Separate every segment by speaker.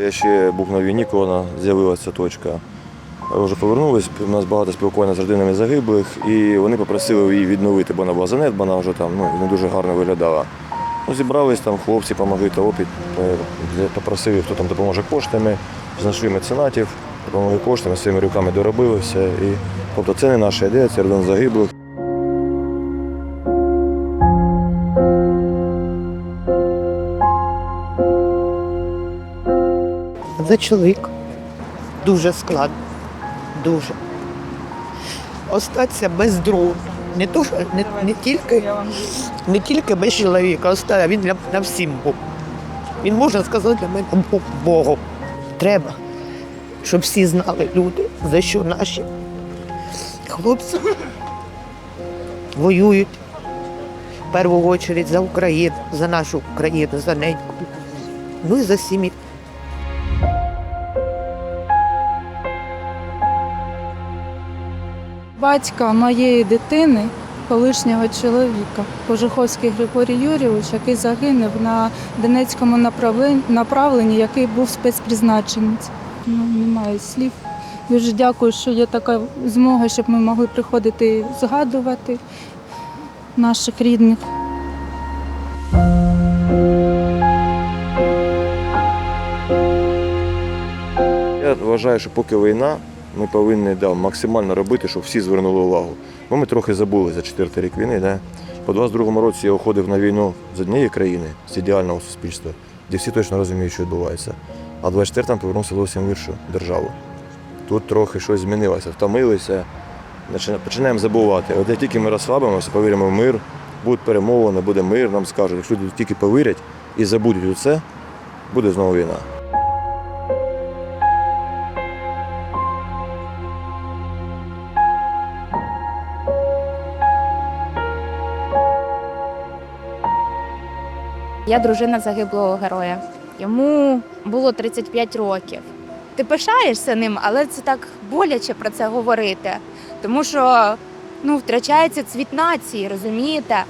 Speaker 1: Я ще був на війні, коли з'явилася точка. Вже повернулись, у нас багато спілкування з родинами загиблих, і вони попросили її відновити, бо вона була занедбана, вже там ну, не дуже гарно виглядала. Ну, зібрались там хлопці, допомогли та опіт, е, попросили, хто там допоможе коштами, знайшли меценатів, допомогли коштами, своїми руками доробили все. І, тобто це не наша ідея, це родин загиблих.
Speaker 2: За чоловік. Дуже складно. Дуже. Остатися без друга. Не, то, що- не, не, тільки, не тільки без чоловіка, а він для, для всім був. Він, можна сказати, для мене був Богом. Треба, щоб всі знали люди, за що наші хлопці воюють в першу чергу за Україну, за нашу Україну, за неньку. Ну і за сім'ї.
Speaker 3: Батька моєї дитини, колишнього чоловіка, Кожуховський Григорій Юрійович, який загинув на Донецькому направлен- направленні, який був спецпризначенець. Ну, немає слів. Дуже дякую, що є така змога, щоб ми могли приходити і згадувати наших рідних.
Speaker 1: Я вважаю, що поки війна, ми повинні да, максимально робити, щоб всі звернули увагу. Бо ми трохи забули за четвертий рік війни. Да? По 22-му році я уходив на війну з однієї країни, з ідеального суспільства, де всі точно розуміють, що відбувається. А в 24-му повернувся зовсім в іншу державу. Тут трохи щось змінилося, втомилися, починаємо забувати. От як тільки ми розслабимося, повіримо в мир, будуть перемовини, буде мир, нам скажуть, якщо люди тільки повірять і забудуть усе, буде знову війна.
Speaker 4: Я дружина загиблого героя. Йому було 35 років. Ти пишаєшся ним, але це так боляче про це говорити. Тому що ну, втрачається цвіт нації, розумієте?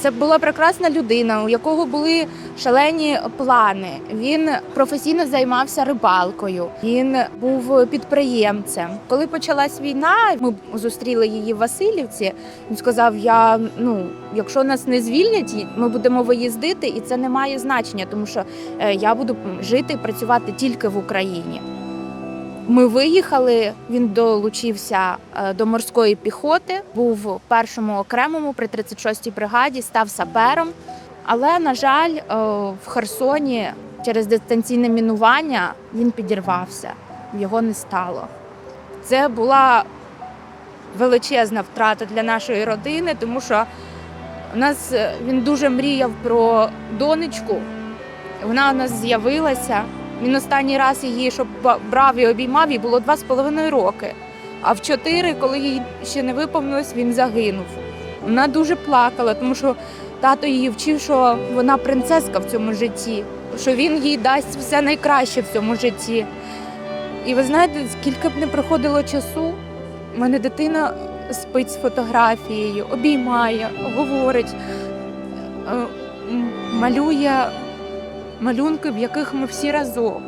Speaker 4: Це була прекрасна людина, у якого були шалені плани. Він професійно займався рибалкою. Він був підприємцем. Коли почалась війна, ми зустріли її в Васильівці. Він сказав: Я ну, якщо нас не звільнять, ми будемо виїздити, і це не має значення, тому що е, я буду жити і працювати тільки в Україні. Ми виїхали. Він долучився е, до морської піхоти, був в першому окремому при 36-й бригаді, став сапером. Але, на жаль, е, в Херсоні через дистанційне мінування він підірвався, його не стало. Це була величезна втрата для нашої родини, тому що у нас е, він дуже мріяв про донечку. Вона у нас з'явилася. Він останній раз її, щоб брав і обіймав, їй було два з половиною роки. А в чотири, коли їй ще не виповнилось, він загинув. Вона дуже плакала, тому що тато її вчив, що вона принцеска в цьому житті, що він їй дасть все найкраще в цьому житті. І ви знаєте, скільки б не проходило часу, у мене дитина спить з фотографією, обіймає, говорить, е, малює малюнки, в яких ми всі разом.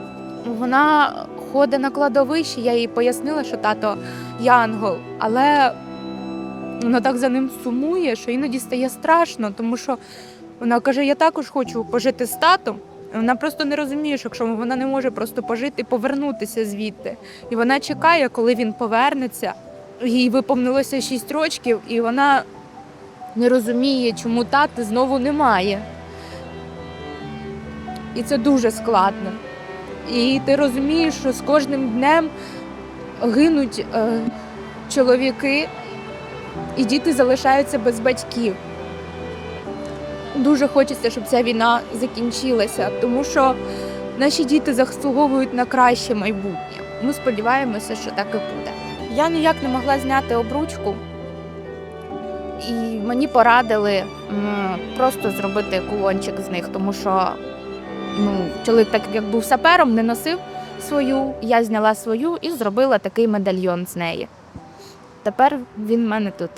Speaker 4: Вона ходить на кладовище, я їй пояснила, що тато Янгол, але вона так за ним сумує, що іноді стає страшно, тому що вона каже: Я також хочу пожити з татом. Вона просто не розуміє, що якщо вона не може просто пожити повернутися звідти. І вона чекає, коли він повернеться. Їй виповнилося 6 років, і вона не розуміє, чому тати знову немає. І це дуже складно. І ти розумієш, що з кожним днем гинуть е, чоловіки, і діти залишаються без батьків. Дуже хочеться, щоб ця війна закінчилася, тому що наші діти заслуговують на краще майбутнє. Ми сподіваємося, що так і буде. Я ніяк не могла зняти обручку, і мені порадили просто зробити кулончик з них, тому що ну, чоловік, так як був сапером, не носив свою. Я зняла свою і зробила такий медальйон з неї. Тепер він в мене тут.